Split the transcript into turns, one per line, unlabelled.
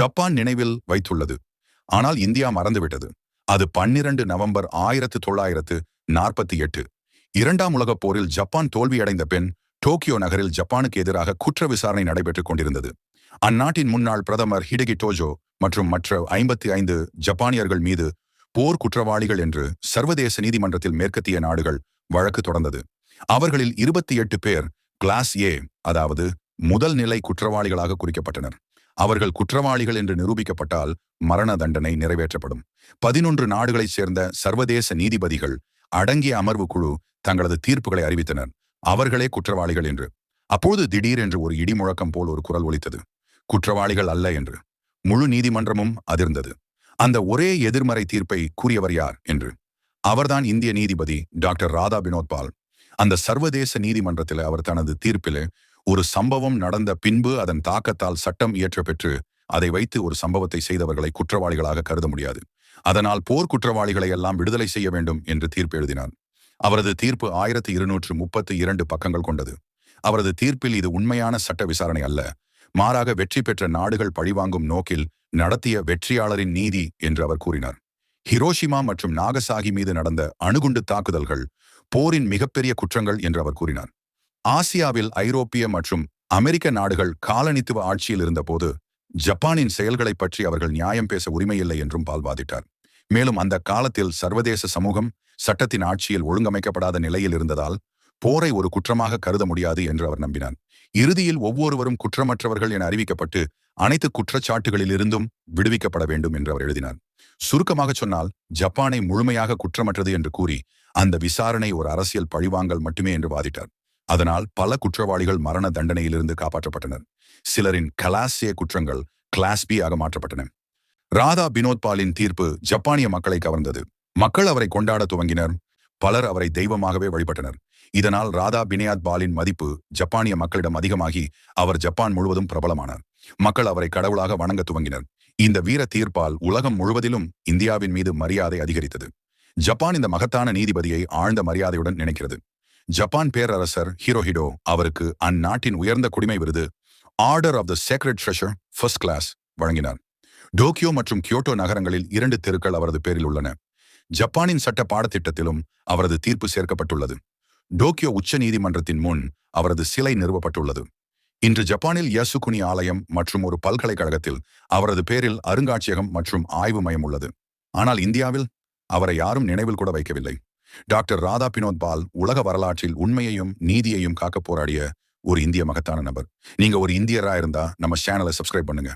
Japan நினைவில் வைத்துள்ளது. ஆனால் இந்தியா மறந்துவிட்டது. அது பன்னிரண்டு நவம்பர் ஆயிரத்து தொள்ளாயிரத்து நாற்பத்தி எட்டு. இரண்டாம் உலகப் போரில் ஜப்பான் தோல்வியடைந்த பின் டோக்கியோ நகரில் ஜப்பானுக்கு எதிராக குற்ற விசாரணை நடைபெற்றுக் கொண்டிருந்தது. அந்நாட்டின் முன்னாள் பிரதமர் ஹிடகி டோஜோ மற்றும் மற்ற ஐம்பத்தி ஐந்து ஜப்பானியர்கள் மீது போர் குற்றவாளிகள் என்று சர்வதேச நீதிமன்றத்தில் மேற்கத்திய நாடுகள் வழக்கு தொடர்ந்தது. அவர்களில் இருபத்தி எட்டு பேர் கிளாஸ் ஏ அதாவது முதல் நிலை குற்றவாளிகளாக குறிக்கப்பட்டனர். அவர்கள் குற்றவாளிகள் என்று நிரூபிக்கப்பட்டால் மரண தண்டனை நிறைவேற்றப்படும். பதினொன்று நாடுகளைச் சேர்ந்த சர்வதேச நீதிபதிகள் அடங்கிய அமர்வு குழு தங்களது தீர்ப்புகளை அறிவித்தனர். அவர்களே குற்றவாளிகள் என்று. அப்போது திடீர் என்று ஒரு இடி முழக்கம் போல் ஒரு குரல் ஒலித்தது. குற்றவாளிகள் அல்ல என்று. முழு நீதிமன்றமும் அதிர்ந்தது. அந்த ஒரே எதிர்மறை தீர்ப்பை கூறியவர் யார் என்று. அவர்தான் இந்திய நீதிபதி டாக்டர் ராதா வினோத் பால் அந்த சர்வதேச நீதிமன்றத்தில் அவர் தனது தீர்ப்பில் ஒரு சம்பவம் நடந்த பின்பு அதன் தாக்கத்தால் சட்டம் இயற்றப்பெற்று அதை வைத்து ஒரு சம்பவத்தை செய்தவர்களை குற்றவாளிகளாக கருத முடியாது. அதனால் போர் குற்றவாளிகளை எல்லாம் விடுதலை செய்ய வேண்டும் என்று தீர்ப்பு எழுதினார் அவரது தீர்ப்பு ஆயிரத்தி இருநூற்று முப்பத்து இரண்டு பக்கங்கள் கொண்டது. அவரது தீர்ப்பில் இது உண்மையான சட்ட விசாரணை அல்ல. மாறாக வெற்றி பெற்ற நாடுகள் பழிவாங்கும் நோக்கில் நடத்திய வெற்றியாளரின் நீதி என்று அவர் கூறினார். ஹிரோஷிமா மற்றும் நாகசாகி மீது நடந்த அணுகுண்டு தாக்குதல்கள் போரின் மிகப்பெரிய குற்றங்கள் என்று அவர் கூறினார். ஆசியாவில் ஐரோப்பிய மற்றும் அமெரிக்க நாடுகள் காலனித்துவ ஆட்சியில் இருந்தபோது ஜப்பானின் செயல்களைப் பற்றி அவர்கள் நியாயம் பேச உரிமையில்லை என்றும் பால் வாதிட்டார் மேலும் அந்த காலத்தில் சர்வதேச சமூகம் சட்டத்தின் ஆட்சியில் ஒழுங்கமைக்கப்படாத நிலையில் இருந்ததால் போரை ஒரு குற்றமாக கருத முடியாது என்று அவர் நம்பினார். இறுதியில் ஒவ்வொருவரும் குற்றமற்றவர்கள் என அறிவிக்கப்பட்டு அனைத்து குற்றச்சாட்டுகளிலிருந்தும் விடுவிக்கப்பட வேண்டும் என்று அவர் எழுதினார். சுருக்கமாக சொன்னால் ஜப்பானை முழுமையாக குற்றமற்றது என்று கூறி அந்த விசாரணை ஒரு அரசியல் பழிவாங்கல் மட்டுமே என்று வாதிட்டார். அதனால் பல குற்றவாளிகள் மரண தண்டனையிலிருந்து காப்பாற்றப்பட்டனர். சிலரின் கலாசிய குற்றங்கள் கிளாஸ் பி ஆக மாற்றப்பட்டன. ராதா பினோத்பாலின் தீர்ப்பு ஜப்பானிய மக்களை கவர்ந்தது. மக்கள் அவரை கொண்டாட துவங்கினர். பலர் அவரை தெய்வமாகவே வழிபட்டனர். இதனால் ராதா பினயாத் பாலின் மதிப்பு ஜப்பானிய மக்களிடம் அதிகமாகி அவர் ஜப்பான் முழுவதும் பிரபலமானார். மக்கள் அவரை கடவுளாக வணங்க துவங்கினர். இந்த வீர தீர்ப்பால் உலகம் முழுவதிலும் இந்தியாவின் மீது மரியாதை அதிகரித்தது. ஜப்பான் இந்த மகத்தான நீதிபதியை ஆழ்ந்த மரியாதையுடன் நினைக்கிறது. ஜப்பான் பேரரசர் ஹீரோஹிடோ அவருக்கு அந்நாட்டின் உயர்ந்த குடிமை விருது order of the sacred treasure first class வழங்கினார். டோக்கியோ மற்றும் கியோட்டோ நகரங்களில் இரண்டு தெருக்கள் அவரது பேரில் உள்ளன. ஜப்பானின் சட்ட பாடத்திட்டத்திலும் அவரது தீர்ப்பு சேர்க்கப்பட்டுள்ளது. டோக்கியோ உச்ச நீதிமன்றத்தின் முன் அவரது சிலை நிறுவப்பட்டுள்ளது. இன்று ஜப்பானில் யசுகுனி ஆலயம் மற்றும் ஒரு பல்கலைக்கழகத்தில் அவரது பேரில் அருங்காட்சியகம் மற்றும் ஆய்வு மையம் உள்ளது. ஆனால் இந்தியாவில் அவரை யாரும் நினைவில் கூட வைக்கவில்லை. டாக்டர் ராதா பினோத் பால் உலக வரலாற்றில் உண்மையையும் நீதியையும் காக்க போராடிய ஒரு இந்திய மகத்தான நபர். நீங்க ஒரு இந்தியரா இருந்தா நம்ம சேனலை சப்ஸ்கிரைப் பண்ணுங்க.